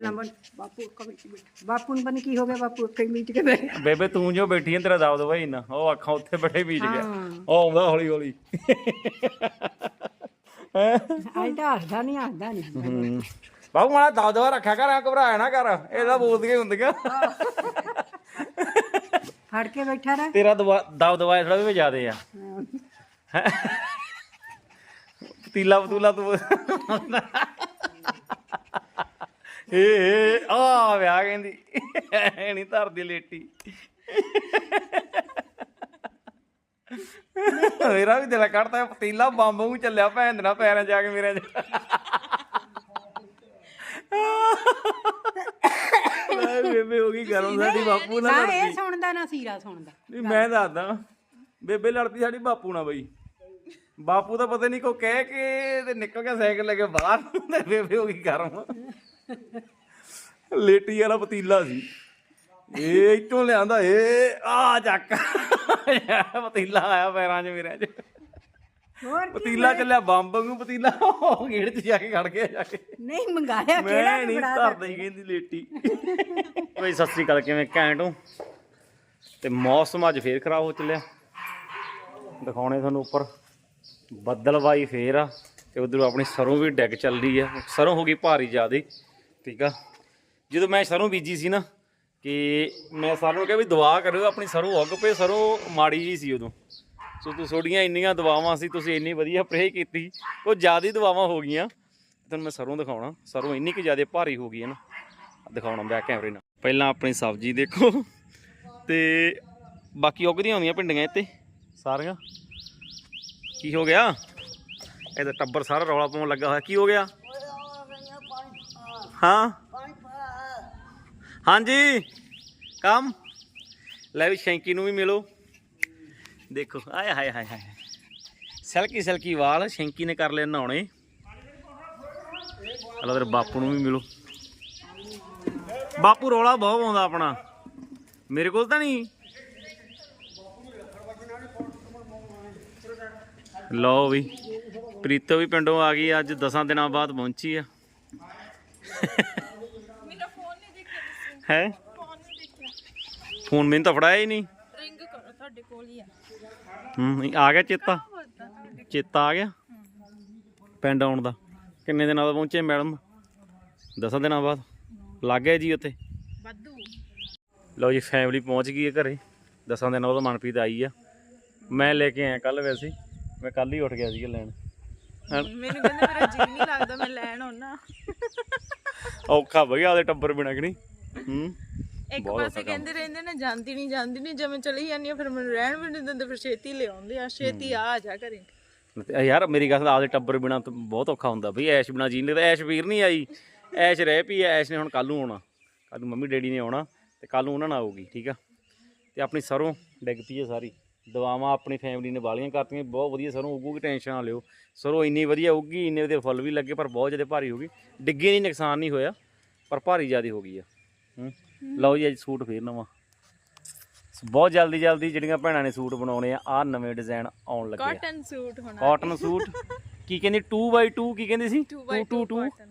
Number ਬਾਪੂ ਕਬਰ ਚ ਬੈਠਾ ਬਾਪੂ ਨੂੰ ਬਣ ਕੀ ਹੋ ਗਿਆ ਬਾਪੂ ਕਈ ਮੀਟ ਕੇ ਬੈਠ ਗਿਆ। ਬੇਬੇ ਤੂੰ ਜੋ ਬੈਠੀ ਹੈ ਤੇਰਾ ਦਬ ਦਵਾਈ ਨਾ। ਉਹ ਅੱਖਾਂ ਉੱਥੇ ਬੜੇ ਬੀਜ ਗਿਆ। ਹਾਂ। ਉਹ ਆਉਂਦਾ ਹੌਲੀ ਹੌਲੀ ਅੱਜ ਤਾਂ ਹੱਸਦਾ ਨਹੀਂ ਹੱਸਦਾ ਨਹੀਂ ਬਾਬੂ ਮਾੜਾ ਦਬ ਦਵਾ ਰੱਖਿਆ ਕਰ ਐ ਘਬਰਾਇਆ ਨਾ ਕਰ। ਇਹਦਾ ਬੋਲਦੀਆਂ ਹੁੰਦੀਆਂ। ਫੜ ਕੇ ਬੈਠਾ ਰਹਿ। ਤੇਰਾ ਦਵਾ ਦਬ ਦਵਾਇਆ ਥੋੜਾ ਵੀ ਜ਼ਿਆਦੇ ਆ। ਪਤੀਲਾ ਪਤੂਲਾ ਤੂੰ ਏ ਆ ਵਿਆਹ ਕਹਿੰਦੀ। ਐ ਨਹੀਂ ਧਰਦੀ ਲੇਟੀ। ਮੇਰਾ ਵੀ ਦਿਲ ਕੱਢਦਾ ਪਤੀਲਾ ਬੰਬ ਨੂੰ ਚੱਲਿਆ ਭੈਣ ਦੇ ਨਾਲ ਪੈਰਾਂ ਜਾ ਕੇ ਮੇਰੇ ਲੈ ਬੇਬੇ ਹੋ ਗਈ ਗਰਮ ਸਾਡੀ ਬਾਪੂ ਨਾਲ ਨਾ ਲੜਦੀ। ਇਹ ਸੁਣਦਾ ਨਾ ਸੀਰਾ ਸੁਣਦਾ। ਨਹੀਂ ਮੈਂ ਦੱਸਦਾ ਬੇਬੇ ਲੜਦੀ ਸਾਡੀ ਬਾਪੂ ਨਾਲ ਬਈ। ਬਾਪੂ ਦਾ ਪਤਾ ਨਹੀਂ ਕੋ ਕਹਿ ਕੇ ਤੇ ਨਿਕਲ ਗਿਆ ਸਾਈਕਲ ਲੈ ਕੇ ਬਾਹਰ ਤੇ ਬੇਬੇ ਹੋ ਗਈ ਗਰਮ। ਲੇਟੀ ਵਾਲਾ ਪਤੀਲਾ ਸੀ। ਇਹ ਇੱਥੋਂ ਲਿਆਂਦਾ ਇਹ ਆ ਚੱਕ। ਪਤੀਲਾ ਆਇਆ ਪੈਰਾਂ 'ਚ ਮੇਰੇ 'ਚ। ਹੋਰ ਕੀ ਪਤੀਲਾ ਚੱਲਿਆ ਬੰਬ ਵਾਂਗੂ ਪਤੀਲਾ ਉਹ ਗੇੜ 'ਚ ਜਾ ਕੇ ਖੜ ਗਿਆ ਜਾ ਕੇ। ਨਹੀਂ ਮੰਗਾਇਆ ਕਿਹੜਾ ਮੈਂ ਨਹੀਂ ਬੜਾ ਧਰਦਾ ਹੀ ਕਹਿੰਦੀ ਲੇਟੀ। ਬਈ ਸਤਿ ਸ੍ਰੀ ਅਕਾਲ ਕਿਵੇਂ ਘੈਂਟ ਹੋ? ਤੇ ਮੌਸਮ ਅੱਜ ਫੇਰ ਖਰਾਬ ਹੋ ਚੱਲਿਆ। ਦਿਖਾਉਣੇ ਤੁਹਾਨੂੰ ਉੱਪਰ। ਬੱਦਲਵਾਈ ਫੇਰ ਆ ਤੇ ਉਧਰੋਂ ਆਪਣੀ ਸਰੋਂ ਵੀ ਡੈਗ ਚੱਲਦੀ ਆ। ਸਰੋਂ ਹੋ ਗਈ ਭਾਰੀ ਜ਼ਿਆਦੇ। ਠੀਕ ਆ। ਜਦੋਂ ਮੈਂ ਸਰੋਂ ਬੀਜੀ ਸੀ ਨਾ, ਕਿ ਮੈਂ ਸਾਰਿਆਂ ਨੂੰ ਕਿਹਾ ਵੀ ਦੁਆ ਕਰਿਓ, ਆਪਣੀ ਸਰੋਂ ਉੱਗ ਪਏ, ਸਰੋਂ ਮਾੜੀ ਜੀ ਸੀ ਉਦੋਂ। ਸੋ ਤੂੰ ਤੁਹਾਡੀਆਂ ਇੰਨੀਆਂ ਦੁਆਵਾਂ ਸੀ, ਤੁਸੀਂ ਇੰਨੀ ਵਧੀਆ ਪ੍ਰੇ ਕੀਤੀ। ਉਹ ਜ਼ਿਆਦਾ ਦੁਆਵਾਂ ਹੋ ਗਈਆਂ। ਤੁਹਾਨੂੰ ਮੈਂ ਸਰੋਂ ਦਿਖਾਉਣਾ। ਸਰੋਂ ਇੰਨੀ ਕਿ ਜ਼ਿਆਦਾ ਭਾਰੀ ਹੋ ਗਈ ਹੈ ਨਾ। ਦਿਖਾਉਣਾ ਬੈਕ ਕੈਮਰੇ ਨਾਲ ਪਹਿਲਾਂ ਆਪਣੀ ਸਬਜ਼ੀ ਦੇਖੋ। ਤੇ ਬਾਕੀ ਉੱਗਦੀਆਂ ਹੁੰਦੀਆਂ ਭਿੰਡੀਆਂ ਇੱਥੇ, ਸਾਰੀਆਂ। ਕੀ ਹੋ ਗਿਆ? ਇਹਦਾ ਟੱਬਰ ਸਾਰਾ ਰੌਲਾ ਪਾਉਣ ਲੱਗਾ ਹੋਇਆ। ਕੀ ਹੋ ਗਿਆ? ਹਾਂ। ਹਾਂਜੀ। ਕੰਮ? ਲੈ ਵੀ ਸ਼ੈਂਕੀ ਨੂੰ ਵੀ ਮਿਲੋ। ਦੇਖੋ, ਆਏ ਹਾਏ ਹਾਏ ਹਾਏ। ਸਲਕੀ ਸਲਕੀ ਵਾਲ, ਸ਼ੈਂਕੀ ਨੇ ਕਰ ਲਏ ਨਹਾਉਣੇ। ਹਲੋ, ਤੇਰੇ ਬਾਪੂ ਨੂੰ ਵੀ ਮਿਲੋ। ਬਾਪੂ ਰੋਲਾ ਬਹੁਤ ਆਉਂਦਾ ਆਪਣਾ। ਮੇਰੇ ਕੋਲ ਤਾਂ ਨਹੀਂ। ਲਓ ਵੀ, ਪ੍ਰੀਤੋ ਵੀ ਪਿੰਡੋਂ ਆ ਗਈ, ਅੱਜ 10 ਦਿਨਾਂ ਬਾਅਦ ਪਹੁੰਚੀ ਆ। ਹੈ? ਫੋਨ ਮੈਨੂੰ ਤਾਂ ਫੜਾਇਆ ਹੀ ਨਹੀਂ। ਰਿੰਗ ਕਰੋ ਤੁਹਾਡੇ ਕੋਲ ਹੀ ਆ। ਹੂੰ ਆ ਗਿਆ ਚੇਤਾ। ਚੇਤਾ ਆ ਗਿਆ। ਪਿੰਡ ਆਉਣ ਦਾ। ਕਿੰਨੇ ਦਿਨਾਂ ਬਾਅਦ ਪਹੁੰਚੇ ਮੈਡਮ? 10 ਦਿਨਾਂ ਬਾਅਦ। ਲੱਗ ਗਿਆ ਜੀ ਉੱਥੇ। ਵਾਧੂ। ਲਓ ਜੀ ਫੈਮਿਲੀ ਪਹੁੰਚ ਗਈ ਹੈ ਘਰੇ। 10 ਦਿਨਾਂ ਬਾਅਦ ਮਨਪ੍ਰੀਤ ਆਈ ਆ। ਮੈਂ ਲੈ ਕੇ ਆਇਆ ਕੱਲ ਵੈਸੇ। ਮੈਂ ਕੱਲ ਹੀ ਉੱਠ ਗਿਆ ਸੀਗਾ ਲੈਣ। ਮੈਨੂੰ ਕਹਿੰਦਾ ਮੇਰਾ ਜੀ ਨਹੀਂ ਲੱਗਦਾ ਮੈਂ ਲੈਣ ਆਉਣਾ ਔਖਾ ਭਈਆ ਉਹਦੇ ਟੱਬਰ ਬਿਨਾ ਕਿ ਨਹੀਂ? ਹੂੰ। ਇੱਕ ਪਾਸੇ ਕਹਿੰਦੇ ਰਹਿੰਦੇ ਨੇ ਜਾਂਦੀ ਨਹੀਂ ਜਾਂਦੀ ਨਹੀਂ ਜਿਵੇਂ ਚਲੀ ਜਾਂਦੀ ਆ ਫਿਰ ਮੈਨੂੰ ਰਹਿਣ ਵੀ ਨਹੀਂ ਦਿੰਦੇ ਫਿਰ ਛੇਤੀ ਲਿਆਉਂਦੇ ਆ ਛੇਤੀ ਆ ਜਾ ਘਰੇ। ਯਾਰ ਮੇਰੀ ਗੱਲ ਆਪਦੇ ਟੱਬਰ ਬਿਨਾ ਤਾਂ ਬਹੁਤ ਔਖਾ ਹੁੰਦਾ ਬਈ ਐਸ਼ ਬਿਨਾ ਜੀ ਨਹੀਂ ਲੱਗਦਾ ਐਸ਼ ਵੀਰ ਨਹੀਂ ਆਈ। ਐਸ਼ ਰਹਿ ਪਈ ਐਸ਼ ਨੇ ਹੁਣ ਕੱਲ ਨੂੰ ਆਉਣਾ। ਕੱਲ ਨੂੰ ਮੰਮੀ ਡੈਡੀ ਨੇ ਆਉਣਾ ਤੇ ਕੱਲ ਨੂੰ ਉਹਨਾਂ ਨਾਲ ਆਊਗੀ ਠੀਕ ਆ? ਤੇ ਆਪਣੀ ਸਰੋਂ ਡਿੱਗ ਪਈ ਹੈ ਸਾਰੀ। ਦਵਾਵਾਂ ਆਪਣੀ ਫੈਮਿਲੀ ਨੇ ਵਾਲੀਆਂ ਕਰਤੀਆਂ ਬਹੁਤ ਵਧੀਆ ਸਰੋਂ ਉੱਗੂਗੀ ਟੈਨਸ਼ਨ ਨਾ ਲਿਓ। ਸਰੋਂ ਇੰਨੀ ਵਧੀਆ ਉੱਗੀ ਇੰਨੇ ਵਧੀਆ ਫੁੱਲ ਵੀ ਲੱਗੇ ਪਰ ਬਹੁਤ ਜ਼ਿਆਦਾ ਭਾਰੀ ਹੋ ਗਈ ਡਿੱਗੇ ਨਹੀਂ ਨੁਕਸਾਨ ਨਹੀਂ ਹੋਇਆ ਪਰ ਭਾਰੀ ਜ਼ਿਆਦਾ ਹੋ ਗਈ ਆ। ਲਓ ਜੀ ਅੱਜ ਸੂਟ ਫੇਰ ਨਵਾਂ। ਬਹੁਤ ਜਲਦੀ ਜਲਦੀ ਜਿਹੜੀਆਂ ਭੈਣਾਂ ਨੇ ਸੂਟ ਬਣਾਉਣੇ ਆ ਆ ਨਵੇਂ ਡਿਜ਼ਾਈਨ ਆਉਣ ਲੱਗੇ ਆ। ਕਾਟਨ ਸੂਟ ਹੋਣਾ। ਕਾਟਨ ਸੂਟ ਕੀ ਕਹਿੰਦੀ? 2x2 ਕੀ ਕਹਿੰਦੀ ਸੀ? 2 by 2 cotton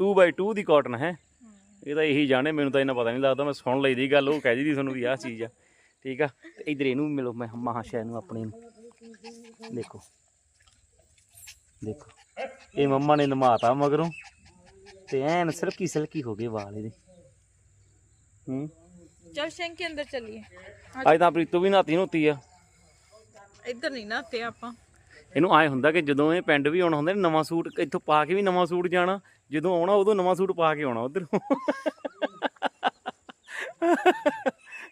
2x2 ਦੀ ਕਾਟਨ ਹੈ। ਇਹ ਤਾਂ ਇਹੀ ਜਾਣੇ ਮੈਨੂੰ ਤਾਂ ਇਹਨਾਂ ਪਤਾ ਨਹੀਂ ਲੱਗਦਾ ਮੈਂ ਸੁਣ ਲਈ ਦੀ ਗੱਲ ਉਹ ਕਹਿ ਦੀ ਤੁਹਾਨੂੰ ਵੀ ਆਹ ਚੀਜ਼ ਆ। ਠੀਕ ਆ? ਤੇ ਇਧਰ ਇਹਨੂੰ ਮਿਲੋ ਮੈਂ ਮਹਾਸ਼ੈ ਨੂੰ ਆਪਣੇ ਨੂੰ। ਦੇਖੋ। ਦੇਖੋ। ਇਹ ਮੰਮਾ ਨੇ ਨਮਾਤਾ ਮਗਰੋਂ। ਤੇ ਐਨ ਸਿਲਕੀ ਸਿਲਕੀ ਹੋ ਗਏ ਵਾਲ ਇਹਦੇ। ਹੂੰ? ਚਲ ਸ਼ੰਕੀ ਅੰਦਰ ਚੱਲੀਏ। ਅੱਜ ਤਾਂ ਪ੍ਰੀਤੋ ਵੀ ਨਹਾਤੀ ਨਹੁਤੀ ਆ। ਇੱਧਰ ਨਹੀਂ ਨਾ ਤੇ ਆਪਾਂ। ਇਹਨੂੰ ਆਏ ਹੁੰਦਾ ਕਿ ਜਦੋਂ ਇਹ ਪਿੰਡ ਵੀ ਆਉਣਾ ਹੁੰਦਾ ਨਾ, ਨਵਾਂ ਸੂਟ ਇੱਥੋਂ ਪਾ ਕੇ ਵੀ ਨਵਾਂ ਸੂਟ ਜਾਣਾ। ਜਦੋਂ ਆਉਣਾ ਉਦੋਂ ਨਵਾਂ ਸੂਟ ਪਾ ਕੇ ਆਉਣਾ ਉਧਰ।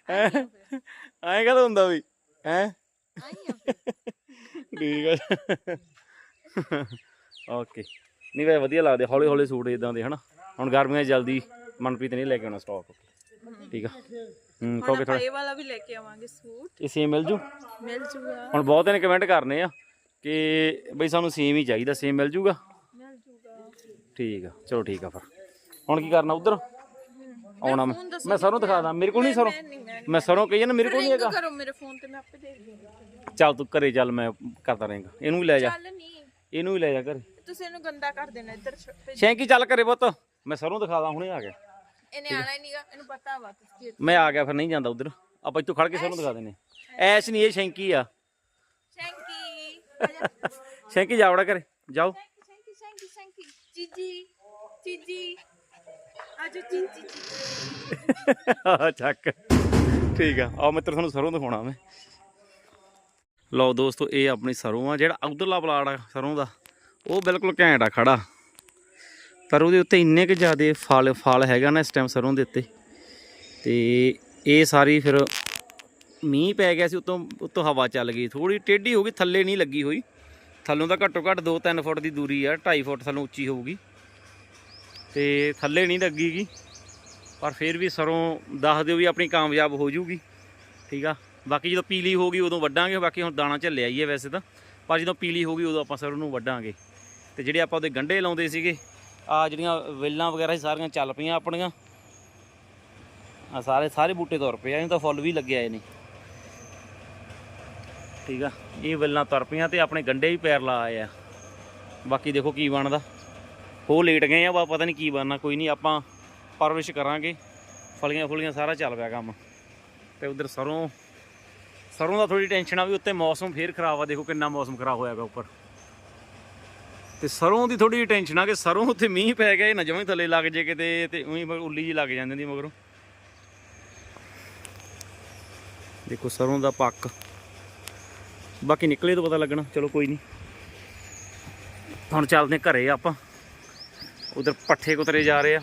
ਐਂ ਕਦੋਂ ਹੁੰਦਾ ਵੀ ਹੈ? ਠੀਕ ਆ। ਓਕੇ। ਨਹੀਂ ਵੇ ਵਧੀਆ ਲੱਗਦੇ ਹੌਲੀ ਹੌਲੀ ਸੂਟ ਇਦਾਂ ਦੇ ਹਨਾ? ਹੁਣ ਗਰਮੀਆਂ ਜਲਦੀ ਮਨਪ੍ਰੀਤ ਨਹੀਂ ਲੈ ਕੇ ਆਉਣਾ ਸਟਾਕ ਠੀਕ ਆ। ਹੂੰ ਕਿਉਂਕਿ ਥੋੜਾ ਇਹ ਵਾਲਾ ਵੀ ਲੈ ਕੇ ਆਵਾਂਗੇ ਸੂਟ। ਇਹ ਸੇਮ ਮਿਲ ਜੂ? ਮਿਲ ਜੂਗਾ। ਹੁਣ ਬਹੁਤੇ ਨੇ ਕਮੈਂਟ ਕਰਨੇ ਆ ਕਿ ਬਈ ਸਾਨੂੰ ਸੇਮ ਹੀ ਚਾਹੀਦਾ ਸੇਮ ਮਿਲ ਜੂਗਾ? ਮਿਲ ਜੂਗਾ। ਠੀਕ ਆ ਚਲੋ ਠੀਕ ਆ ਫਿਰ। ਹੁਣ ਕੀ ਕਰਨਾ ਉਧਰ? ਆਉਣਾ ਮੈਂ। ਮੈਂ ਸਰੋਂ ਦਿਖਾ ਦਾਂ ਮੇਰੇ ਕੋਲ ਨਹੀਂ ਸਰੋਂ। ਮੈਂ ਸਰੋਂ ਕਹੀ ਨਾ ਮੇਰੇ ਕੋਲ ਨਹੀਂ ਹੈਗਾ। ਕਰੋ ਮੇਰੇ ਫੋਨ ਤੇ ਮੈਂ ਆਪੇ ਦੇਖ ਲੂੰਗੀ ਚੱਲ ਤੂੰ ਘਰੇ ਚੱਲ ਮੈਂ ਕਰਦਾ ਰਹੇਗਾ। ਇਹਨੂੰ ਵੀ ਲੈ ਜਾ। ਚੱਲ ਨਹੀਂ ਇਹਨੂੰ ਵੀ ਲੈ ਜਾ ਘਰੇ। ਤੁਸੀਂ ਇਹਨੂੰ ਗੰਦਾ ਕਰ ਦੇਣਾ ਇੱਧਰ ਸ਼ੈਂਕੀ ਚੱਲ ਘਰੇ ਪੁੱਤ। ਮੈਂ ਸਰੋਂ ਦਿਖਾ ਦਾਂ ਹੁਣੇ ਆ ਗਿਆ। ਇਹਨੇ ਆਣਾ ਹੀ ਨਹੀਂਗਾ ਇਹਨੂੰ ਪਤਾ ਵਾ ਤੁਸੀਂ ਮੈਂ ਆ ਗਿਆ ਫਿਰ ਨਹੀਂ ਜਾਂਦਾ ਉਧਰ। ਆਪਾਂ ਇੱਥੋਂ ਖੜ ਕੇ ਸਰੋਂ ਦਿਖਾ ਦਿੰਨੇ ਐਸ਼ ਨਹੀਂ ਇਹ ਸ਼ੈਂਕੀ ਆ। ਸ਼ੈਂਕੀ। ਸ਼ੈਂਕੀ ਜਾਵੜਾ ਕਰ ਜਾਓ। ਸ਼ੈਂਕੀ ਸ਼ੈਂਕੀ ਸ਼ੈਂਕੀ। ਚੀਜੀ ਚੀਜੀ। ਆਜੋ ਚੀਜੀ ਚੀਜੀ ਚੱਕ। ਠੀਕ ਆ। ਆਓ ਮਿੱਤਰ ਤੁਹਾਨੂੰ ਸਰੋਂ ਦਿਖਾਉਣਾ ਮੈਂ। ਲਓ ਦੋਸਤੋ, ਇਹ ਆਪਣੀ ਸਰੋਂ ਆ, ਜਿਹੜਾ ਉਧਰਲਾ ਪਲਾਟ ਆ, ਸਰੋਂ ਦਾ। ਉਹ ਬਿਲਕੁਲ ਘੈਂਟ ਆ, ਖੜਾ। ਪਰ ਉਹਦੇ ਉੱਤੇ ਇੰਨੇ ਕੁ ਜ਼ਿਆਦੇ ਫਲ ਫਲ ਹੈਗਾ ਨਾ ਇਸ ਟਾਈਮ ਸਰੋਂ ਦੇ ਉੱਤੇ। ਤੇ ਇਹ ਸਾਰੀ ਫਿਰ ਮੀਂਹ ਪੈ ਗਿਆ ਸੀ, ਉਤੋਂ ਉਤੋਂ ਹਵਾ ਚੱਲ ਗਈ। ਥੋੜੀ ਟੇਢੀ ਹੋ ਗਈ, ਥੱਲੇ ਨਹੀਂ ਲੱਗੀ ਹੋਈ। ਥੱਲੋਂ ਤਾਂ ਘੱਟੋ ਘੱਟ 2-3 ਫੁੱਟ ਦੀ ਦੂਰੀ ਆ 2.5 ਫੁੱਟ ਥੱਲੋਂ ਉੱਚੀ ਹੋਊਗੀ। ਤੇ ਥੱਲੇ ਨਹੀਂ ਲੱਗੀਗੀ। ਪਰ ਫਿਰ ਵੀ ਸਰੋਂ ਦੱਸ ਦਿਓ ਵੀ ਆਪਣੀ ਕਾਮਯਾਬ ਹੋ ਜੂਗੀ। ਠੀਕ ਆ? ਬਾਕੀ ਜਦੋਂ ਪੀਲੀ ਹੋ ਗਈ ਉਦੋਂ ਵੱਢਾਂਗੇ। ਬਾਕੀ ਹੁਣ ਦਾਣਾ ਝੱਲਿਆ ਹੀ ਹੈ ਵੈਸੇ ਤਾਂ। ਪਰ ਜਦੋਂ ਪੀਲੀ ਹੋ ਗਈ ਉਦੋਂ ਆਪਾਂ ਸਰੋਂ ਨੂੰ ਵੱਢਾਂਗੇ। ਤੇ ਜਿਹੜੇ ਆਪਾਂ ਉਹਦੇ ਗੰਢੇ ਲਾਉਂਦੇ ਸੀਗੇ ਆ ਜਿਹੜੀਆਂ ਵੇਲਾਂ ਵਗੈਰਾ ਸੀ ਸਾਰੀਆਂ ਚੱਲ ਪਈਆਂ ਆਪਣੀਆਂ। ਆ ਸਾਰੇ ਸਾਰੇ ਬੂਟੇ ਤੁਰ ਪਏ ਆ, ਇਹਨੂੰ ਤਾਂ ਫੁੱਲ ਵੀ ਲੱਗੇ ਆਏ ਨੇ ਠੀਕ ਆ? ਇਹ ਵੇਲਾਂ ਤੁਰ ਪਈਆਂ ਤੇ ਆਪਣੇ ਗੰਢੇ ਵੀ ਪੈਰ ਲਾ ਆਏ ਆ। ਬਾਕੀ ਦੇਖੋ ਕੀ ਬਣਦਾ। ਹੋ ਲੇਟ ਗਏ ਆ, ਬਾ ਪਤਾ ਨਹੀਂ ਕੀ ਬਣਨਾ, ਕੋਈ ਨਹੀਂ ਆਪਾਂ ਪਰਵਿਸ਼ ਕਰਾਂਗੇ। ਫਲੀਆਂ ਫੁਲੀਆਂ ਸਾਰਾ ਚੱਲ ਪਿਆ ਕੰਮ। ਤੇ ਉਧਰ ਸਰੋਂ ਸਰੋਂ ਦਾ ਥੋੜੀ ਟੈਨਸ਼ਨ ਆ ਵੀ ਉੱਤੇ ਮੌਸਮ ਫੇਰ ਖਰਾਬ ਆ, ਦੇਖੋ ਕਿੰਨਾ ਮੌਸਮ ਖਰਾਬ ਹੋਇਆ ਹੋਇਆਗਾ ਉੱਪਰ। ਤੇ ਸਰੋਂ ਦੀ ਥੋੜੀ ਟੈਨਸ਼ਨ ਆ ਕਿ ਸਰੋਂ ਉੱਤੇ ਮੀਂਹ ਪੈ ਗਿਆ ਇਹ ਨਾ ਜਮਾਂ ਥੱਲੇ ਲੱਗ ਜੇ ਕਿਤੇ, ਤੇ ਉਹੀ ਉੱਲੀ ਜੀ ਲੱਗ ਜਾਂਦੀ ਦੀ ਮਗਰੋਂ। ਦੇਖੋ ਸਰੋਂ ਦਾ ਪੱਕ। ਬਾਕੀ ਨਿਕਲੇ ਤਾਂ ਪਤਾ ਲੱਗਣਾ, ਚਲੋ ਕੋਈ ਨਹੀਂ ਹੁਣ ਚੱਲਦੇ ਹਾਂ ਘਰੇ ਆਪਾਂ। ਉਧਰ ਪੱਠੇ ਕੁਤਰੇ ਜਾ ਰਹੇ ਆ।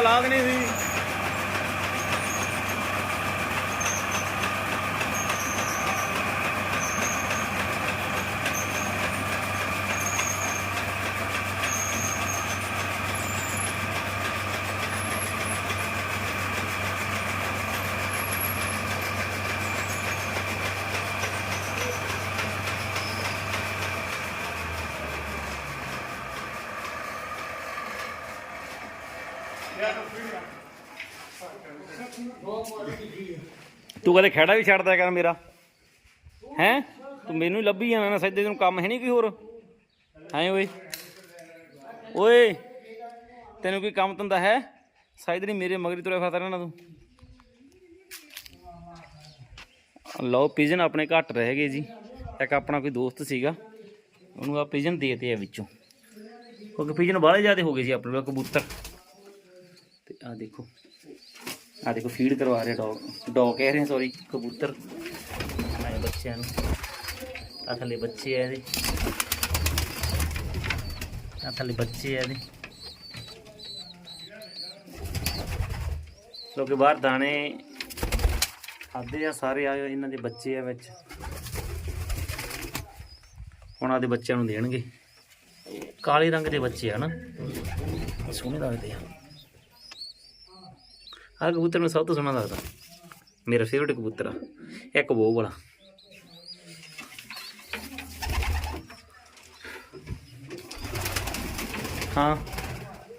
ਲਾਗ ਨਹੀਂ ਸੀ। ਤੂੰ ਕਦੇ ਖੇੜਾ ਵੀ ਛੱਡਦਾ ਕਰ ਮੇਰਾ? ਹੈ? ਤੂੰ ਮੈਨੂੰ ਲੱਭੀ ਜਾਣਾ ਸਿੱਧੇ, ਤੈਨੂੰ ਕੰਮ ਹੈ ਨਹੀਂ ਕੋਈ ਹੋਰ? ਹੈ ਓਏ? ਓਏ, ਤੈਨੂੰ ਕੋਈ ਕੰਮ ਧੰਦਾ ਹੈ? ਸਾਇਦ ਨਹੀਂ ਮੇਰੇ ਮਗਰੀ ਤੁਰਿਆ ਫਿਰਦਾ ਰਹਿਣਾ ਤੂੰ। ਲਓ, ਪਿਜਨ ਆਪਣੇ ਘੱਟ ਰਹਿ ਗਏ ਜੀ। ਇੱਕ ਆਪਣਾ ਕੋਈ ਦੋਸਤ ਸੀਗਾ, ਉਹਨੂੰ ਆ ਪਿਜਨ ਦੇਤੇ ਆ ਵਿੱਚੋਂ। ਕਿਉਂਕਿ ਪਿਜਨ ਬਾਹਲੇ ਜ਼ਿਆਦੇ ਹੋ ਗਏ ਸੀ ਆਪਣੇ ਕੋਲ ਕਬੂਤਰ। ਤੇ ਆ ਦੇਖੋ। ਆ ਦੇਖੋ ਫੀਡ ਕਰਵਾ ਰਹੇ ਡੌਗ ਡੌਗ ਕਹਿ ਰਹੇ ਸੌਰੀ ਕਬੂਤਰ। ਆਏ ਬੱਚਿਆਂ ਨੂੰ। ਆ ਥੱਲੇ ਬੱਚੇ ਆ ਇਹਦੇ। ਆ ਥੱਲੇ ਬੱਚੇ ਆ ਇਹਦੇ। ਲੋਕੇ ਬਾਹਰ ਦਾਣੇ ਖਾਦੇ ਆ, ਸਾਰੇ ਆ ਇਹਨਾਂ ਦੇ ਬੱਚੇ ਆ ਵਿੱਚ। ਉਹਨਾਂ ਦੇ ਬੱਚਿਆਂ ਨੂੰ ਦੇਣਗੇ। ਕਾਲੇ ਰੰਗ ਦੇ ਬੱਚੇ ਆ ਨਾ। ਸੋਹਣੇ ਲੱਗਦੇ ਆ। ਆਹ ਕਬੂਤਰ ਮੈਨੂੰ ਸਭ ਤੋਂ ਸੋਹਣਾ ਲੱਗਦਾ ਮੇਰਾ ਫੇਵਰਟ ਕਬੂਤਰ ਆ ਇੱਕ ਉਹ ਵਾਲਾ ਹਾਂ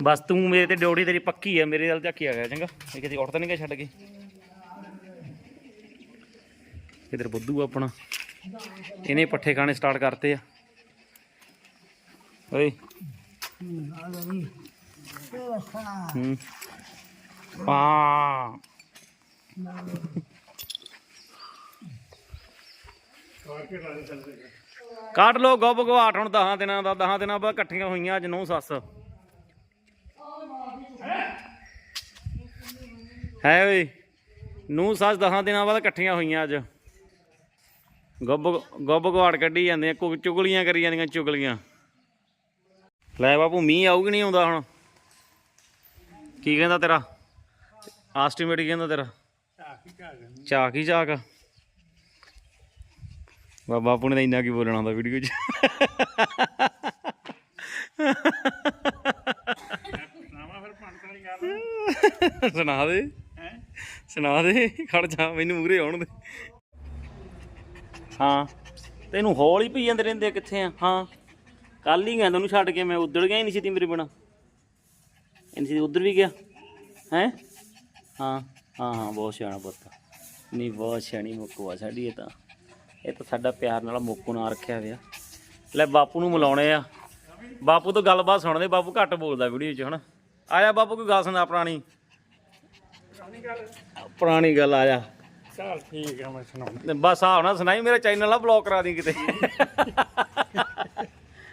ਬਸ ਤੂੰ ਮੇਰੇ ਤੇ ਡਿਊਟੀ ਤੇਰੀ ਪੱਕੀ ਆ ਮੇਰੇ ਵੱਲ ਝਾਕੀ ਆ ਗਿਆ ਚੰਗਾ ਇਹ ਕਿਤੇ ਉੱਠ ਤਾਂ ਨਹੀਂ ਗਿਆ ਛੱਡ ਕੇ ਇਧਰ ਬੁੱਧੂ ਆਪਣਾ ਇਹਨੇ ਪੱਠੇ ਖਾਣੇ ਸਟਾਰਟ ਕਰਤੇ ਆ ਓਏ ਹੂੰ ਪਾ ਕੱਢ ਲੋ ਗੁੱਬ ਗਵਾਟ ਹੁਣ 10 ਦਿਨਾਂ ਦਾ 10 ਦਿਨਾਂ ਬਾਅਦ ਇਕੱਠੀਆਂ ਹੋਈਆਂ ਅੱਜ ਨੌ ਸੱਸ। ਹੈ ਓਏ, ਨੂੰ ਸੱਸ 10 ਦਿਨਾਂ ਬਾਅਦ ਇਕੱਠੀਆਂ ਹੋਈਆਂ ਅੱਜ। ਗੁੱਬ ਗੁੱਬ ਗਵਾਟ ਕੱਢੀ ਜਾਂਦੀਆਂ ਆ ਚੁਗਲੀਆਂ ਕਰੀ ਜਾਂਦੀਆਂ ਚੁਗਲੀਆਂ। ਲੈ ਬਾਪੂ, ਮੀਂਹ ਆਊਗੀ ਨਹੀਂ ਆਉਂਦਾ ਹੁਣ? ਕੀ ਕਹਿੰਦਾ ਤੇਰਾ? ਆਸਟੀਮੇਟ ਕੀ ਕਹਿੰਦਾ ਤੇਰਾ। ਚਾਕ ਹੀ ਚਾਕ। ਬਾ ਬਾਪੂ ਨੇ ਤਾਂ ਇੰਨਾ ਕੀ ਬੋਲਣਾ ਹੁੰਦਾ ਵੀਡੀਓ 'ਚ। ਸੁਣਾ ਦੇ। ਸੁਣਾ ਦੇ ਖੜ ਜਾ ਮੈਨੂੰ ਮੂਰੇ ਆਉਣ ਦੇ। ਹਾਂ ਤੈਨੂੰ ਹੌਲ ਹੀ ਪਈ ਜਾਂਦੇ ਰਹਿੰਦੇ ਆ, ਕਿੱਥੇ ਆ? ਹਾਂ। ਕੱਲ ਹੀ ਗਿਆ ਤੈਨੂੰ ਛੱਡ ਕੇ ਮੈਂ ਉੱਧੜ ਗਿਆ ਹੀ ਨਹੀਂ ਸੀ ਤੀ ਮੇਰੇ ਬਿਨਾ। ਇੰਨੀ ਸੀ ਉੱਧਰ ਵੀ ਗਿਆ। ਹੈ? ਹਾਂ ਹਾਂ ਹਾਂ ਬਹੁਤ ਸਿਆਣਾ ਪੁੱਤ। ਨਹੀਂ ਬਹੁਤ ਸਿਆਣੀ ਮੁੱਕੂ ਆ ਸਾਡੀ ਇਹ ਤਾਂ। ਇਹ ਤਾਂ ਸਾਡਾ ਪਿਆਰ ਨਾਲ ਮੁੱਕੂ ਨਾਂ ਰੱਖਿਆ ਹੋਇਆ। ਲੈ ਬਾਪੂ ਨੂੰ ਮਿਲਾਉਣੇ ਆ। ਬਾਪੂ ਤੋਂ ਗੱਲਬਾਤ ਸੁਣਦੇ ਬਾਪੂ ਘੱਟ ਬੋਲਦਾ ਵੀਡੀਓ 'ਚ ਹਨਾ? ਆਇਆ ਬਾਪੂ ਕੋਈ ਗੱਲ ਸੁਣਾ ਪੁਰਾਣੀ। ਪੁਰਾਣੀ ਗੱਲ ਆ ਜਾ। ਚਲ ਠੀਕ ਆ ਮੈਂ ਸੁਣਾਉਂਦਾ। ਬਸ ਆ ਨਾ ਸੁਣਾਈ ਮੇਰੇ ਚੈਨਲ ਨਾਲ ਬਲੌਕ ਕਰਾ ਦੀ ਕਿਤੇ।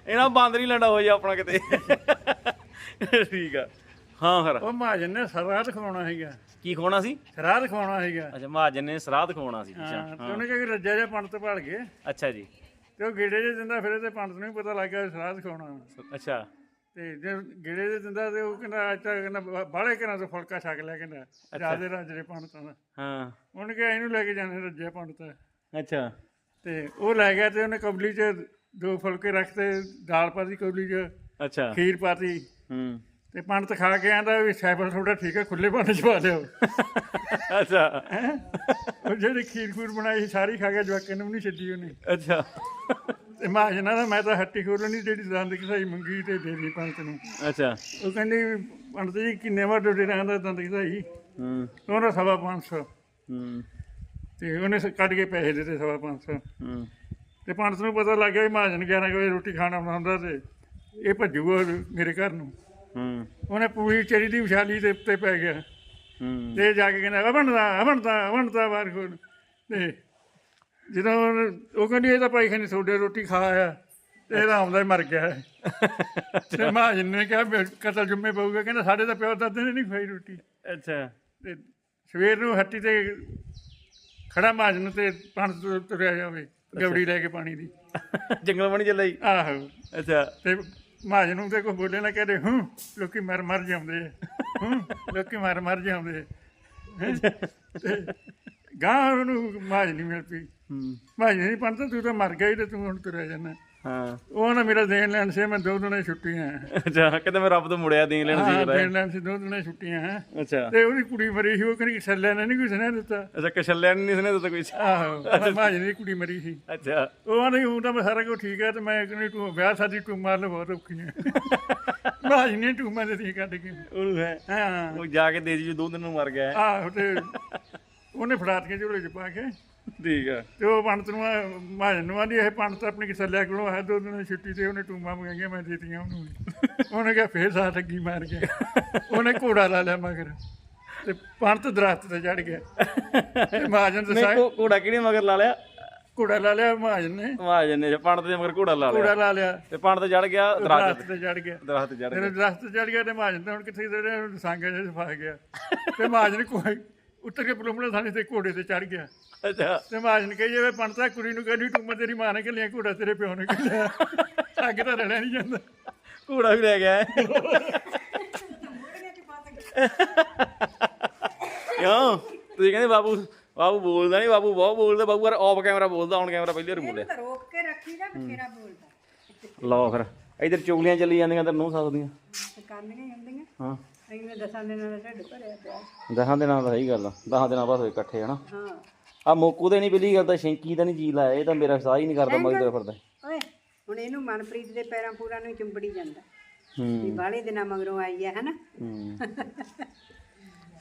ਇਹਨਾਂ ਬੰਦ ਨਹੀਂ ਲੈਣਾ ਹੋ ਜਾ ਆਪਣਾ ਕਿਤੇ। ਠੀਕ ਆ। ਹਾਂ ਫਿਰ। ਉਹ ਮਹਾਜਨ ਨੇ ਸਰਾਧ ਖਵਾਉਣਾ ਹੈਗਾ ਕੀ ਖਵਾਉਣਾ ਸੀ? ਸਰਾਧ ਖਵਾਉਣਾ ਹੈਗਾ ਅੱਛਾ ਮਹਾਜਨ ਨੇ ਸਰਾਧ ਖਵਾਉਣਾ ਸੀ ਹਾਂ ਅੱਛਾ ਤੇ ਉਹਨੇ ਕਿਹਾ ਕਿ ਰੱਜਾ ਜਿਹਾ ਪੰਡਤ ਭਾਲ ਗਏ। ਅੱਛਾ ਜੀ। ਤੇ ਉਹ ਗੇੜੇ ਜੇ ਦਿੰਦਾ ਫਿਰ ਤੇ ਪੰਡਤ ਨੂੰ ਵੀ ਪਤਾ ਲੱਗ ਗਿਆ ਸਰਾਧ ਖਵਾਉਣਾ ਅੱਛਾ। ਤੇ ਜੇ ਗੇੜੇ ਜੇ ਦਿੰਦਾ ਤੇ ਉਹ ਕਹਿੰਦਾ ਅੱਜ ਤੱਕ ਕਹਿੰਦਾ ਬਾਹਲੇ ਘਰਾਂ ਤੋਂ ਫੁਲਕਾ ਛਕ ਲਿਆ ਕਹਿੰਦਾ ਜਿਆਦੇ ਰਾਜਰੇ ਪੰਡਤਾਂ ਦਾ। ਹਾਂ। ਉਹਨੇ ਕਿਹਾ ਇਹਨੂੰ ਲੈ ਕੇ ਜਾਣੇ ਰੱਜਿਆ ਪੰਡਤ। ਅੱਛਾ। ਤੇ ਉਹ ਲੈ ਗਿਆ ਤੇ ਉਹਨੇ ਕਬਲੀ 'ਚ ਦੋ ਫੁਲਕੇ ਰੱਖਤੇ ਦਾਲ ਪਾਤੀ ਕਬਲੀ 'ਚ ਅੱਛਾ। ਖੀਰ ਪਾਤੀ। ਹੂੰ। ਤੇ ਪੰਡਤ ਖਾ ਕੇ ਆਂਦਾ ਵੀ ਸਾਈਕਲ ਤੁਹਾਡਾ ਠੀਕ ਹੈ ਖੁੱਲੇ ਭਾਂਡੇ 'ਚ ਪਾ ਲਿਓ। ਅੱਛਾ। ਉਹ ਜਿਹੜੀ ਖੀਰ ਖੂਰ ਬਣਾਈ ਸੀ ਸਾਰੀ ਖਾ ਗਿਆ ਜਵਾਕਾਂ ਨੂੰ ਵੀ ਨਹੀਂ ਛੱਡੀ ਉਹਨੇ। ਅੱਛਾ। ਤੇ ਮਹਾਜਨਾ ਦਾ ਮੈਂ ਤਾਂ ਹੱਟੀ ਖੋਲਣੀ ਜਿਹੜੀ ਦੰਦ ਘਸਾਈ ਮੰਗੀ ਤੇ ਦੇਣੀ ਪੰਤ ਨੂੰ। ਅੱਛਾ। ਉਹ ਕਹਿੰਦੀ ਵੀ ਪੰਡਤ ਜੀ ਕਿੰਨੇ ਵਾਰ ਡੋਡੇ ਰਹਿੰਦਾ ਦੰਦ ਘਸਾਈ ਹੂੰ। ਉਹਦਾ ਸਵਾ ਪੰਜ ਸੌ। ਹੂੰ। ਤੇ ਉਹਨੇ ਸ- ਕੱਢ ਕੇ ਪੈਸੇ ਦਿੱਤੇ ਸਵਾ ਪੰਜ ਸੌ। ਹੂੰ। ਤੇ ਪੰਡਤ ਨੂੰ ਪਤਾ ਲੱਗ ਗਿਆ ਵੀ ਮਹਾਜਨ 11 ਵਜੇ ਰੋਟੀ ਖਾਣਾ ਬਣਾਉਂਦਾ ਤੇ ਇਹ ਭੱਜੂਗਾ ਮੇਰੇ ਘਰ ਨੂੰ। ਹੂੰ। ਉਹਨੇ ਪੂਰੀ ਚਰੀ ਦੀ ਵਿਸ਼ਾਲੀ ਦੇ ਉੱਤੇ ਪੈ ਗਿਆ। ਹੂੰ। ਤੇ ਜਾ ਕੇ ਕਹਿੰਦਾ ਅਵਣਦਾ ਅਵਣਦਾ ਅਵਣਦਾ ਬਾਹਰ ਖੋਲ। ਤੇ ਜਦੋਂ ਉਹ ਕਹਿੰਦੀ ਇਹ ਤਾਂ ਭਾਈ ਖਾਨੀ ਤੁਹਾਡੇ ਰੋਟੀ ਖਾ ਆਇਆ। ਤੇ ਇਹਦਾ ਆਉਂਦਾ ਹੀ ਮਰ ਗਿਆ। ਤੇ ਮਹਾਜਨ ਨੇ ਕਿਹਾ ਵੀ ਕਤਲ ਜੁੰਮੇ ਪਊਗਾ। ਕਹਿੰਦਾ ਸਾਡੇ ਤਾਂ ਪਿਓ ਦਾਦੇ ਨੇ ਨਹੀਂ ਖਾਈ ਰੋਟੀ। ਅੱਛਾ। ਤੇ ਸਵੇਰ ਨੂੰ ਹੱਟੀ ਤੇ ਖੜਾ ਮਹਾਜਨ ਤੇ ਪੰਜ ਤੁਰਿਆ ਜਾਵੇ। ਗਵੜੀ ਲੈ ਕੇ ਪਾਣੀ ਦੀ। ਜੰਗਲ ਬਣੀ ਚੱਲੀ ਆਹੋ। ਅੱਛਾ। ਤੇ ਮਹਾਜਨ ਨੂੰ ਤੇ ਕੋਈ ਬੋਲੇ ਨਾ ਕਹਦੇ ਹੂੰ ਲੋਕੀ ਮਰ ਮਰ ਜਾਂਦੇ ਹੂੰ ਲੋਕੀ ਮਰ ਮਰ ਜਾਂਦੇ ਗਾਂ ਉਹਨੂੰ ਮਹਾਜਨ ਨਹੀਂ ਮਿਲ ਪਈ ਹੂੰ। ਮਹਾਜਨ ਨਹੀਂ ਪੰਤ ਤੂੰ ਤਾਂ ਮਰ ਗਿਆ ਹੀ ਤੇ ਤੂੰ ਹੁਣ ਤੁਰਿਆ ਜਾਂਦਾ। ਹਾਂ। ਉਹ ਨਾ ਮੇਰਾ ਦੇਣ ਲੈਣ ਸੀ ਮੈਂ ਦੋ ਦਿਨਾਂ ਛੁੱਟੀਆਂ। ਅੱਛਾ ਕਿਤੇ ਮੈਂ ਰੱਬ ਤੋਂ ਮੁੜਿਆ ਦੇਣ ਲੈਣ ਸੀ ਕਿਤੇ ਦੇਣ ਲੈਣ ਸੀ ਦੋ ਦਿਨਾਂ ਛੁੱਟੀਆਂ ਹੈ। ਅੱਛਾ। ਤੇ ਉਹਦੀ ਕੁੜੀ ਮਰੀ ਸੀ ਉਹ ਕਹਿੰਦੀ ਛੱਲਿਆ ਨੇ ਨਹੀਂ ਕੋਈ ਸੁਣਿਆ ਦਿੱਤਾ। ਅੱਛਾ ਕਸ਼ਲਿਆ ਨਹੀਂ ਸੁਣਿਆ ਤਾਂ ਕੋਈ? ਆਹੋ ਮਹਾਜਨ ਦੀ ਕੁੜੀ ਮਰੀ ਸੀ। ਅੱਛਾ। ਉਹ ਨਹੀਂ ਹੁਣ ਤਾਂ ਮੈਂ ਸਾਰਾ ਕੁਝ ਠੀਕ ਹੈ ਤੇ ਮੈਂ ਕਹਿੰਦੀ ਤੂੰ ਵਿਆਹ ਸਾਡੀ ਟੂ ਮਾਰ ਲੈ ਬਹੁਤ ਔਖੀ ਹੈ ਮਹਾਜਨ ਨੇ ਟੂ ਮਾਰ ਦਿੱਤੀ ਕੱਢ ਕੇ। ਉਹਨੂੰ ਹੈ। ਹਾਂ। ਉਹ ਜਾ ਕੇ ਦੇ ਜੀ ਦੋ ਦਿਨ ਨੂੰ ਮਰ ਗਿਆ। ਆਹੋ ਤੇ ਉਹਨੇ ਫੜਾਤ ਕੇ ਝੋਲੇ 'ਚ ਪਾ ਕੇ। ਠੀਕ ਆ। ਤੇ ਉਹ ਪੰਡਤ ਨੂੰ ਆ- ਮਹਾਜਨ ਨੂੰ ਆਂਦੀ ਇਹ ਪੰਡਤ ਆਪਣੀ ਕਿਸਲਿਆ ਕੋਲੋਂ ਹੈ ਦੋ ਦਿਨ ਛੁੱਟੀ ਤੇ ਉਹਨੇ ਟੂਮਾ ਮੰਗਾਈਆਂ ਮੈਂ ਦੇਤੀਆਂ ਉਹਨੂੰ ਉਹਨੇ ਕਿਹਾ ਫੇਰ ਸਾਹ ਲੱਗੀ ਮਾਰ ਗਿਆ। ਉਹਨੇ ਘੋੜਾ ਲਾ ਲਿਆ ਮਗਰ। ਤੇ ਪੰਡਤ ਦਰਖਤ ਤੇ ਚੜ ਗਿਆ। ਤੇ ਮਹਾਜਨ ਤੇ ਨਹੀਂ ਸਾਹ ਘੋੜਾ ਕਿਹਨੇ ਮਗਰ ਲਾ ਲਿਆ? ਘੋੜਾ ਲਾ ਲਿਆ ਮਹਾਜਨ ਨੇ। ਮਹਾਜਨ ਨੇ ਪੰਡਤ ਦੇ ਮਗਰ ਘੋੜਾ ਲਾ ਘੋੜਾ ਲਿਆ। ਲਾ ਲਿਆ। ਤੇ ਪੰਡਤ ਚੜ ਗਿਆ ਦਰਖਤ ਦਰਖਤ ਤੇ ਚੜ ਗਿਆ। ਦਰਖਤ ਚੜ ਫਿਰ ਗਿਆ। ਦਰਖਤ ਤੇ ਚੜ ਗਿਆ ਤੇ ਮਹਾਜਨ ਤੇ ਹੁਣ ਕਿੱਥੇ ਜਿਹੜੇ ਸਾਂਗੇ ਜਿਹੇ ਫਸ ਗਿਆ। ਤੇ ਮਹਾਜਨ ਕੋਈ ਉੱਤਰ ਕੇ ਪਲੂਮਣੇ ਥਾਣੇ ਤੇ ਘੋੜੇ ਤੇ ਚੜ ਗਿਆ। ਅੱਛਾ। ਤੇ ਮਹਾਜਨ ਕਹੀ ਜਾਵੇ ਪੰਡਤਾ ਕੁੜੀ ਨੂੰ ਕਹਿੰਦੀ ਟੂਮਾ ਤੇਰੀ ਮਾਂ ਨੇ ਘੱਲਿਆ ਘੋੜਾ ਤੇਰੇ ਪਿਓ ਨੇ ਘੱਲਿਆ। ਅੱਗੇ ਤਾਂ ਰਲਿਆ ਨਹੀਂ ਜਾਂਦਾ। ਘੋੜਾ ਵੀ ਲੈ ਗਿਆ ਹੈ। ਕਿਉਂ? ਤੁਸੀਂ ਕਹਿੰਦੇ ਬਾਬੂ ਬਾਬੂ ਬੋਲਦਾ ਨਹੀਂ ਬਾਬੂ ਬਹੁਤ ਬੋਲਦਾ ਬਾਬੂ ਯਾਰ ਆਫ ਕੈਮਰਾ ਬੋਲਦਾ ਔਨ ਕੈਮਰਾ ਪਹਿਲੀ ਵਾਰ ਬੋਲਿਆ। ਤਾਂ ਰੋਕ ਕੇ ਰੱਖੀ ਦਾ ਬਥੇਰਾ ਬੋਲਦਾ। ਲਓ ਫਿਰ ਇਧਰ ਚੁਗਲੀਆਂ ਚੱਲੀ ਜਾਂਦੀਆਂ ਤੇ ਨੂੰ ਸਕਦੀਆਂ ਤੇ ਕਰਨੀਆਂ ਹੀ ਹੁੰਦੀਆਂ। ਹਾਂ। ਦਸਾਂ ਦਿਨਾਂ ਦਾ ਢਿੱਡ ਭਰਿਆ ਪਿਆ ਦਸਾਂ ਦਿਨਾਂ ਦਾ ਸਹੀ ਗੱਲ ਆ। ਦਸਾਂ ਦਿਨਾਂ ਬਾਅਦ ਹੋਏ ਇਕੱਠੇ ਹਨਾ? ਹਾਂ। ਆ ਮੋਕੂ ਤੇ ਨਹੀਂ ਪਹਿਲੀ ਗੱਲ ਤਾਂ ਸ਼ੈਂਕੀ ਦਾ ਨਹੀਂ ਜੀ ਲਾਇਆ ਇਹ ਤਾਂ ਮੇਰਾ ਸਾਹ ਹੀ ਨਹੀਂ ਕਰਦਾ ਮਗਰ ਫਿਰਦਾ। ਓਏ ਹੁਣ ਇਹਨੂੰ ਮਨਪ੍ਰੀਤ ਦੇ ਪੈਰਾਂ ਪੂਰਾ ਨੂੰ ਚੁੰਬੜੀ ਜਾਂਦਾ। ਹੂੰ। ਵੀ ਬਾਹਲੇ ਦਿਨਾਂ ਮਗਰੋਂ ਆਈ ਹੈ ਹਨਾ? ਹੂੰ।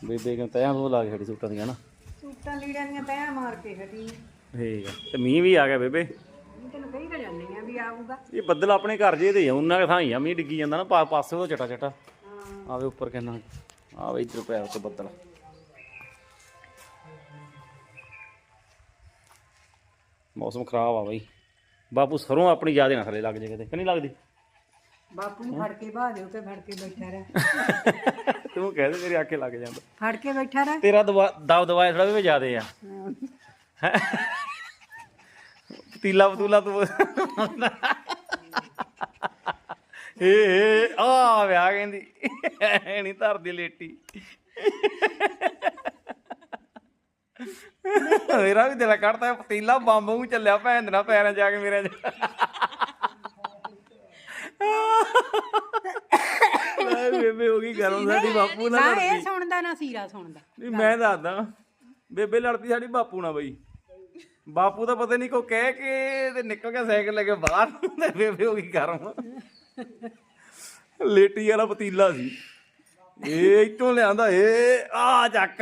ਬੇਬੇ ਕਹਿੰਦਾ ਤੈਨੂੰ ਉਹ ਲਾ ਕੇ ਖੜੀ ਸੂਟਾਂ ਦੀਆਂ ਨਾ ਸੂਟਾਂ ਲੀੜਾਂ ਦੀਆਂ ਤੈਆਂ ਮਾਰ ਕੇ ਹਟੀ। ਠੀਕ ਆ। ਤੇ ਮੀਂਹ ਵੀ ਆ ਗਿਆ ਬੇਬੇ। ਮੈਂ ਤੈਨੂੰ ਕਹੀ ਤਾਂ ਜਾਂਦੀ ਆ ਵੀ ਆਊਗਾ। ਇਹ ਬੱਦਲ ਆਪਣੇ ਘਰ ਜੇ ਤੇ ਉਹਨਾਂ ਥਾਂ ਹੀ ਆ ਮੀਂਹ ਡਿੱਗੀ ਜਾਂਦਾ ਨਾ ਪਾਸੇ ਚਟਾ ਚਟਾ ਆਵੇ ਉੱਪਰ ਕਿੰਨਾ ਆਵੇ ਇੱਧਰ ਪਿਆ ਉੱਤੇ ਬੱਦਲ। ਮੌਸਮ ਖਰਾਬ ਆ ਬਈ। ਬਾਪੂ ਸਰੋਂ ਆਪਣੀ ਯਾਦ ਨਾ ਥੱਲੇ ਲੱਗ ਜੇ ਕਿਤੇ। ਕਿ ਨਹੀਂ ਲੱਗਦੀ? ਬਾਪੂ ਨੂੰ ਫੜ ਕੇ ਬਾਹ ਦਿਓ ਕਿ ਫੜ ਕੇ ਬੈਠਾ ਰਹਿ। ਤੂੰ ਕਹਿ ਦੇ ਮੇਰੇ ਆਖੇ ਲੱਗ ਜਾਂਦਾ। ਫੜ ਕੇ ਬੈਠਾ ਰਹਿ। ਤੇਰਾ ਦਵਾ ਦਬ ਦਵਾਇਆ ਥੋੜਾ ਵੀ ਜ਼ਿਆਦੇ ਆ। ਪਤੀਲਾ ਪਤੂਲਾ ਤੂੰ ਏ ਆ ਵਿਆਹ ਕਹਿੰਦੀ। ਐ ਨਹੀਂ ਧਰਦੀ ਲੇਟੀ। ਮੇਰਾ ਵੀ ਦਿਲ ਕੱਢਦਾ ਪਤੀਲਾ ਬੰਬ ਨੂੰ ਚੱਲਿਆ ਭੈਣ ਦੇ ਨਾਲ ਪੈਰਾਂ ਜਾ ਕੇ ਮੇਰੇ ਆਏ ਬੇਬੇ ਹੋ ਗਈ ਗਰਮ ਸਾਡੀ ਬਾਪੂ ਨਾਲ ਨਾ ਲੜਦੀ। ਇਹ ਸੁਣਦਾ ਨਾ ਸੀਰਾ ਸੁਣਦਾ। ਨਹੀਂ ਮੈਂ ਦੱਸਦਾ ਬੇਬੇ ਲੜਦੀ ਸਾਡੀ ਬਾਪੂ ਨਾਲ ਬਈ। ਬਾਪੂ ਦਾ ਪਤਾ ਨਹੀਂ ਕੋ ਕਹਿ ਕੇ ਤੇ ਨਿਕਲ ਗਿਆ ਸਾਈਕਲ ਲੈ ਕੇ ਬਾਹਰ। ਤੇ ਬੇਬੇ ਹੋ ਗਈ ਗਰਮ ਲੇਟੀ ਵਾਲਾ ਪਤੀਲਾ ਸੀ। ਇਹ ਇੱਥੋਂ ਲਿਆਂਦਾ ਇਹ ਆ ਚੱਕ।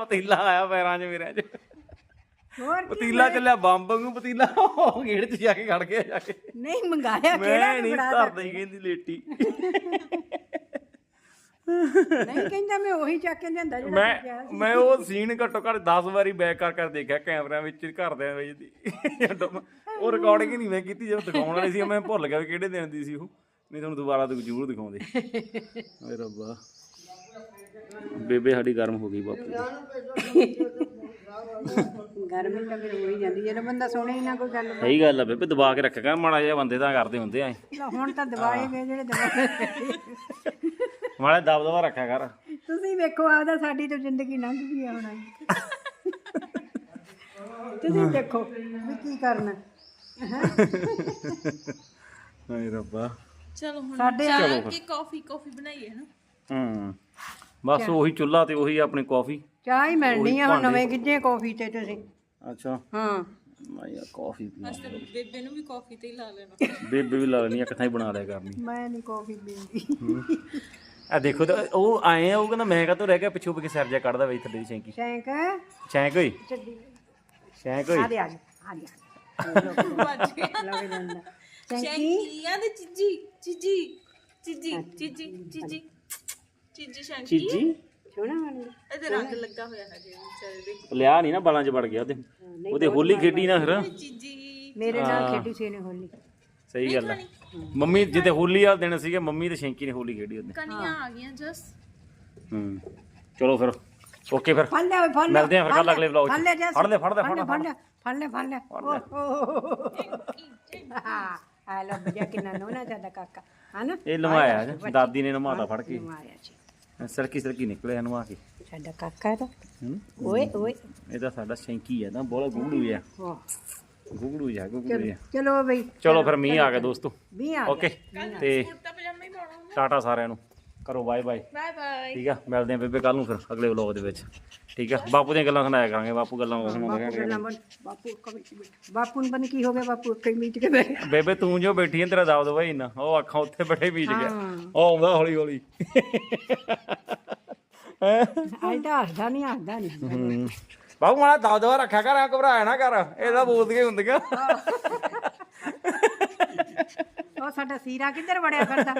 ਪਤੀਲਾ ਆਇਆ ਪੈਰਾਂ 'ਚ ਮੇਰੇ 'ਚ। ਹੋਰ ਕੀ ਪਤੀਲਾ ਚੱਲਿਆ ਬੰਬ ਵਾਂਗੂ ਪਤੀਲਾ ਉਹ ਗੇੜ 'ਚ ਜਾ ਕੇ ਖੜ ਗਿਆ ਜਾ ਕੇ। ਨਹੀਂ ਮੰਗਾਇਆ ਕਿਹੜਾ ਮੈਂ ਨਹੀਂ ਬੜਾ ਧਰਦਾ ਕਹਿੰਦੀ ਲੇਟੀ। ਨਹੀਂ ਕਹਿੰਦਾ ਮੈਂ ਉਹੀ ਚੱਕ ਕੇ ਲਿਆਂਦਾ ਜਿਹੜਾ ਮੈਂ। ਮੈਂ ਉਹ ਸੀਨ ਘੱਟੋ ਘੱਟ 10 ਵਾਰੀ ਬੈਕ ਕਰ ਕਰ ਦੇਖਿਆ ਕੈਮਰਿਆਂ ਵਿੱਚ ਘਰਦਿਆਂ ਵਿੱਚ ਦੀ। ਉਹ ਰਿਕਾਰਡਿੰਗ ਹੀ ਨਹੀਂ ਮੈਂ ਕੀਤੀ ਜਦੋਂ ਦਿਖਾਉਣ ਵਾਲੀ ਸੀ ਮੈਂ ਭੁੱਲ ਗਿਆ ਵੀ ਕਿਹੜੇ ਦਿਨ ਦੀ ਸੀ ਉਹ। ਨਹੀਂ ਤੁਹਾਨੂੰ ਦੁਬਾਰਾ ਤੋਂ ਜ਼ਰੂਰ ਦਿਖਾਉਂਦੇ। ਓਏ ਰੱਬਾ। ਬੇਬੇ ਸਾਡੀ ਗਰਮ ਹੋ ਗਈ ਬਾਪੂ। ਗਰਮੀ ਤਾਂ ਫਿਰ ਹੋ ਹੀ ਜਾਂਦੀ ਜਦੋਂ ਬੰਦਾ ਸੁਣੇ ਹੀ ਨਾ ਕੋਈ ਗੱਲ ਸਹੀ ਗੱਲ ਆ ਬੇਬੇ ਦਬਾ ਕੇ ਰੱਖੇਗਾ ਮਾੜਾ ਜਿਹਾ ਬੰਦੇ ਤਾਂ ਕਰਦੇ ਹੁੰਦੇ ਆ ਲੈ ਹੁਣ ਤਾਂ ਦਵਾਏ ਗਏ ਜਿਹੜੇ ਦਵਾਏ ਮਾੜਾ ਦਬ ਦਬਾ ਰੱਖਿਆ ਕਰ। ਤੁਸੀਂ ਵੇਖੋ ਆਦਾ ਸਾਡੀ ਤਾਂ ਜ਼ਿੰਦਗੀ ਲੰਘ ਗਈ ਆ ਹੁਣ। ਤੁਸੀਂ ਦੇਖੋ ਵੀ ਕੀ ਕਰਨਾ। ਹਾਏ ਰੱਬਾ। ਚਲੋ ਹੁਣ ਸਾਡੇ ਚਾਹ ਕੀ ਕਾਫੀ ਕਾਫੀ ਬਣਾਈਏ ਨਾ ਹੂੰ। ਬਸ ਉਹੀ ਚੁੱਲ੍ਹਾ ਤੇ ਉਹੀ ਆਪਣੀ ਕਾਫੀ ਚਾਹ ਹੀ ਮਿਲਣੀ ਆ ਹੁਣ ਨਵੇਂ ਗਿੱਜੇ ਕਾਫੀ ਤੇ ਤੁਸੀਂ। ਅੱਛਾ। ਹਾਂ। ਮੈਂ ਯਾਰ ਕਾਫੀ ਪੀ ਅਸ ਤਾਂ ਬੇਬੇ ਨੂੰ ਵੀ ਕਾਫੀ ਤੇ ਹੀ ਲਾ ਲੈਣਾ। ਬੇਬੇ ਵੀ ਲੱਗਣੀ ਆ ਕਿੱਥਾਂ ਹੀ ਬਣਾ ਲਿਆ ਕਰਨੀ। ਮੈਂ ਨਹੀਂ ਕਾਫੀ ਪੀਂਦੀ। ਆ ਦੇਖੋ ਤਾਂ ਉਹ ਆਏ ਆ ਉਹ ਕਹਿੰਦਾ ਮੈਂ ਕਾ ਰਹਿ ਗਿਆ ਪਿੱਛੋਂ ਕਿ ਸਿਰ ਜਾ ਕੱਢਦਾ ਵੇ ਥੱਲੇ ਦੀ ਸ਼ੈਂਕੀ ਸ਼ੈਂਕ ਸ਼ੈਂਕ ਹੋਈ? ਚੱਡੀ ਸ਼ੈਂਕ ਆ ਹੋਈ ਦੇ ਆ ਦੇ ਆ ਦੇ ਵੱਜ ਗਿਆ ਲੱਗ ਜਾਂਦਾ ਸ਼ੈਂਕੀ ਆਂਦੇ ਚੀਜੀ ਚੀਜੀ ਚੀਜੀ ਚੀਜੀ ਚੀਜੀ ਚੀਜੀ ਸ਼ੈਂਕੀ ਚੀਜੀ ਸੋਹਣਾ ਬਣਦਾ ਇਹਦੇ ਰੰਗ ਲੱਗਾ ਹੋਇਆ ਹੈ ਜੀ ਵਿਚਾਰੇ ਦੇ ਲਿਆ ਨਹੀਂ ਨਾ ਬਾਲਾਂ 'ਚ ਵੜ ਗਿਆ ਉਹਦੇ ਉਹਦੇ ਹੋਲੀ ਖੇਡੀ ਨਾ ਫਿਰ ਚੀਜੀ ਮੇਰੇ ਨਾਲ ਖੇਡੀ ਸੀ ਨੇ ਹੋਲੀ ਸਹੀ ਗੱਲ ਆ ਮੰਮੀ ਜਿੱਤੇ ਹੋਲੀ ਵਾਲੇ ਦਿਨ ਸੀਗੇ ਮੰਮੀ ਤੇ ਸ਼ੈਂਕੀ ਨੇ ਹੋਲੀ ਖੇਡੀ ਉਹਦੇ ਕਣੀਆਂ ਆ ਗਈਆਂ ਜਸ ਹੂੰ ਚਲੋ ਫਿਰ ਓਕੇ ਫਿਰ ਫੜ ਲੈ ਓਏ, ਫੜ ਲੈ ਮਿਲਦੇ ਆ ਫਿਰ ਕੱਲ ਅਗਲੇ ਵਲੌਗ ਫੜ ਲੈ 'ਚ। ਫੜ ਲੈ ਫੜ ਲੈ ਫੜ ਲੈ ਫੜ ਲੈ ਫੜ ਲੈ ਫੜ ਲੈ ਹਾਂ ਆ ਲੋ ਬਜਾ ਕਿੰਨਾ ਨੋਨਾ ਜ਼ਿਆਦਾ ਕਾਕਾ ਹਨਾ ਇਹ ਲਵਾਇਆ ਜੀ, ਦਾਦੀ ਨੇ ਨਮਾਤਾ ਫੜ ਕੇ ਆਇਆ ਜੀ ਸਰਕੀ ਸਰਕੀ ਨਿਕਲਿਆ ਨਵਾ ਕੇ ਸਾਡਾ ਕਾਕਾ ਇਹਦਾ ਹੂੰ ਓਏ ਓਏ ਇਹ ਤਾਂ ਸਾਡਾ ਸ਼ੈਂਕੀ ਆ ਨਾ ਬੋਲਾ ਗੁਗੜੂ ਆ ਵਾਹ ਗੁਗੜੂ ਜਾ ਗੁਗੜੂ ਆ ਚਲੋ ਬਈ ਚਲੋ ਫਿਰ ਮੀਂਹ ਆ ਗਿਆ ਦੋਸਤੋ ਵੀ ਆ ਓਕੇ ਤੇ ਕੁੜਤਾ ਪਜਾਮਾ ਹੀ ਪਾਉਣਾ ਟਾਟਾ ਸਾਰਿਆਂ ਨੂੰ ਕਰੋ ਬਾਏ ਬਾਏ ਬਾਏ ਬਾਏ ਠੀਕ ਆ? ਮਿਲਦੇ ਆ ਬੇਬੇ ਕੱਲ ਨੂੰ ਫਿਰ ਅਗਲੇ ਵਲੌਗ ਦੇ ਵਿੱਚ। ਠੀਕ ਆ? ਬਾਪੂ ਦੀਆਂ ਗੱਲਾਂ ਸੁਣਾਇਆ ਕਰਾਂਗੇ ਬਾਪੂ ਗੱਲਾਂ ਸੁਣਾਉਂਦਾ ਬਾਪੂ ਬਣ ਬਾਪੂ ਬਾਪੂ ਨੂੰ ਬਣ ਕੀ ਹੋ ਗਿਆ ਬਾਪੂ ਕਈ ਮੀਟ ਕੇ ਗਿਆ। ਬੇਬੇ ਤੂੰ ਜੋ ਬੈਠੀ ਹੈ ਤੇਰਾ ਦਬ ਦਵਾਈ ਨਾ। ਉਹ ਅੱਖਾਂ ਉੱਥੇ ਬੈਠੇ ਬੀਜ ਗਿਆ। ਉਹ ਆਉਂਦਾ ਹੌਲੀ ਹੌਲੀ। ਅੱਜ ਤਾਂ ਹੱਸਦਾ ਨਹੀਂ ਹੱਸਦਾ ਨਹੀਂ ਬਾਬੂ ਮਾੜਾ ਦਬ ਦਵਾ ਰੱਖਿਆ ਕਰ ਘਬਰਾਇਆ ਨਾ ਕਰ। ਇਹਦਾ ਬੋਲਦੀਆਂ ਹੁੰਦੀਆਂ। ਉਹ ਸਾਡਾ ਸੀਰਾ ਕਿੱਧਰ ਵੜਿਆ ਫਿਰਦਾ?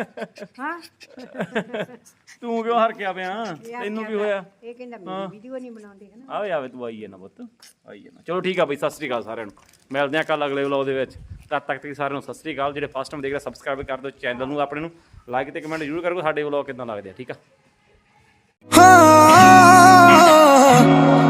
ਹਾਂ। ਤੂੰ ਕਿਉਂ ਹਰਕਿਆ ਪਿਆ? ਤੈਨੂੰ ਕੀ ਹੋਇਆ? ਇਹ ਕਹਿੰਦਾ ਮੈਂ ਵੀਡੀਓ ਨਹੀਂ ਬਣਾਉਂਦੇ ਹਨਾ। ਆਵੇ ਆਵੇ ਤੂੰ ਆਈਏ ਨਾ ਪੁੱਤ। ਆਈਏ ਨਾ ਚਲੋ ਠੀਕ ਆ ਬਈ ਸਤਿ ਸ੍ਰੀ ਅਕਾਲ ਸਾਰਿਆਂ ਨੂੰ। ਮਿਲਦੇ ਆ ਕੱਲ ਅਗਲੇ ਵਲੌਗ ਦੇ ਵਿੱਚ। ਤਦ ਤੱਕ ਤੁਸੀਂ ਸਾਰਿਆਂ ਨੂੰ ਸਤਿ ਸ੍ਰੀ ਅਕਾਲ। ਜਿਹੜੇ ਫਸਟ ਟਾਈਮ ਦੇਖ ਰਹੇ ਸਬਸਕ੍ਰਾਈਬ ਕਰ ਦਿਓ ਚੈਨਲ ਨੂੰ ਆਪਣੇ ਨੂੰ। ਲਾਈਕ ਤੇ ਕਮੈਂਟ ਜ਼ਰੂਰ ਕਰੋ ਸਾਡੇ ਵਲੌਗ ਕਿਦਾਂ ਲੱਗਦੇ ਆ ਠੀਕ ਆ? ਹਾਂ।